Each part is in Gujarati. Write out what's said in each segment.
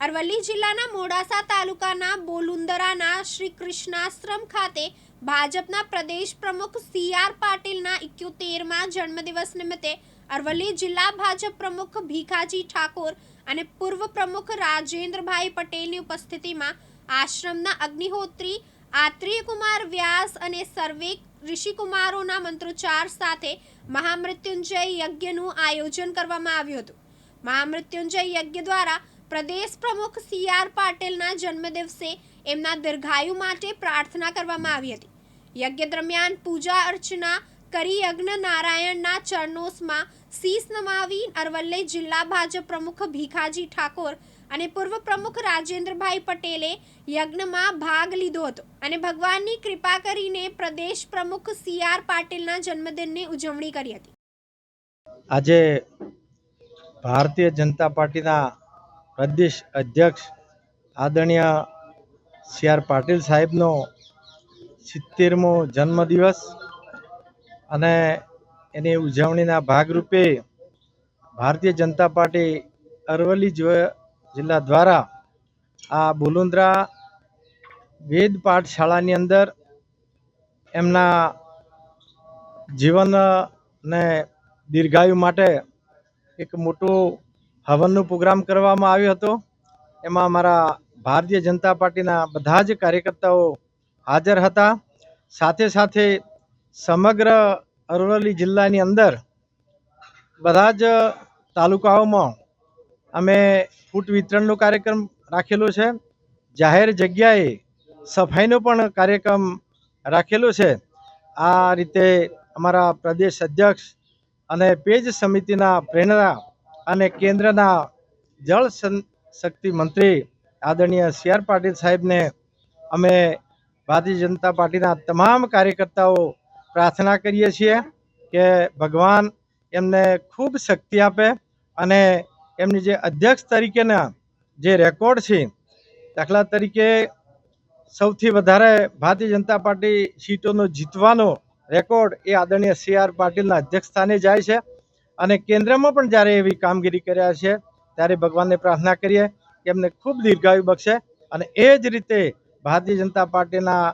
અરવલ્લી જિલ્લાના મોડાસા તાલુકાના બોલુંદરાના શ્રી કૃષ્ણાશ્રમ ખાતે ભાજપના પ્રદેશ પ્રમુખ સી આર પાટીલના ઇક્યોતેરમાં જન્મદિવસ નિમિત્તે અરવલ્લી જિલ્લા ભાજપ પ્રમુખ ભીખાજી ઠાકોર અને પૂર્વ પ્રમુખ રાજેન્દ્રભાઈ પટેલની ઉપસ્થિતિમાં આશ્રમના અગ્નિહોત્રી આત્રેયકુમાર વ્યાસ અને સર્વે ઋષિકુમારોના મંત્રોચ્ચાર સાથે મહામૃત્યુંજય યજ્ઞનું આયોજન કરવામાં આવ્યું હતું. મહામૃત્યુંજય યજ્ઞ દ્વારા પ્રદેશ પ્રમુખ સી આર પાટીલના જન્મદિવસે એમના દીર્ઘાયુ માટે પ્રાર્થના કરવામાં આવી હતી. યજ્ઞ દરમિયાન પૂજા અર્ચના કરી યજ્ઞ નારાયણના ચરણોસમાં શીશ નમાવી અરવલ્લી જિલ્લા ભાજપ પ્રમુખ ભીખાજી ઠાકોર અને પૂર્વ પ્રમુખ રાજેન્દ્રભાઈ પટેલે યજ્ઞમાં ભાગ લીધો હતો અને ભગવાનની કૃપા કરીને પ્રદેશ પ્રમુખ સી આર પાટીલના જન્મદિનની ઉજવણી કરી હતી. આજે ભારતીય જનતા પાર્ટીના પ્રદેશ અધ્યક્ષ આદરણીય સી આર પાટીલ સાહેબનો સિત્તેરમો જન્મદિવસ અને એની ઉજવણીના ભાગરૂપે ભારતીય જનતા પાર્ટી અરવલ્લી જિલ્લા દ્વારા આ બોલુંદ્રા વેદ પાઠશાળાની અંદર એમના જીવન ને દીર્ઘાયુ માટે એક મોટું હવનનો પ્રોગ્રામ કરવામાં આવ્યો હતો. એમાં અમારા ભારતીય જનતા પાર્ટીના બધા જ કાર્યકર્તાઓ હાજર હતા. સાથે સાથે સમગ્ર અરવલ્લી જિલ્લાની અંદર બધા જ તાલુકાઓમાં અમે ફૂટ વિતરણનો કાર્યક્રમ રાખેલો છે. જાહેર જગ્યાએ સફાઈનો પણ કાર્યક્રમ રાખેલો છે. આ રીતે અમારા પ્રદેશ અધ્યક્ષ અને પેજ સમિતિના પ્રેરણા અને કેન્દ્રના જળ શક્તિ મંત્રી આદરણીય સી આર પાટીલ સાહેબને અમે ભારતીય જનતા પાર્ટીના તમામ કાર્યકર્તાઓ પ્રાર્થના કરીએ છીએ કે ભગવાન એમને ખૂબ શક્તિ આપે અને એમની જે અધ્યક્ષ તરીકેના જે રેકોર્ડ છે, દાખલા તરીકે સૌથી વધારે ભારતીય જનતા પાર્ટી સીટોનો જીતવાનો રેકોર્ડ એ આદરણીય સી આર પાટીલના અધ્યક્ષ સ્થાને જાય છે. અને કેન્દ્રમાં પણ જ્યારે એવી કામગીરી કર્યા છે, ત્યારે ભગવાનને પ્રાર્થના કરીએ કે એમને ખૂબ દીર્ઘાયુ બક્ષે અને એ જ રીતે ભારતીય જનતા પાર્ટીના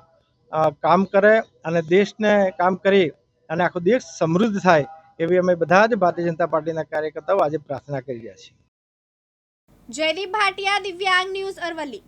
કામ કરે અને દેશને કામ કરી અને આખો દેશ સમૃદ્ધ થાય એવી અમે બધા જ ભારતીય જનતા પાર્ટીના કાર્યકર્તાઓ આજે પ્રાર્થના કરી રહ્યા છીએ. જયદીપ ભાટિયા, દિવ્યાંગ ન્યૂઝ અરવલ્લી.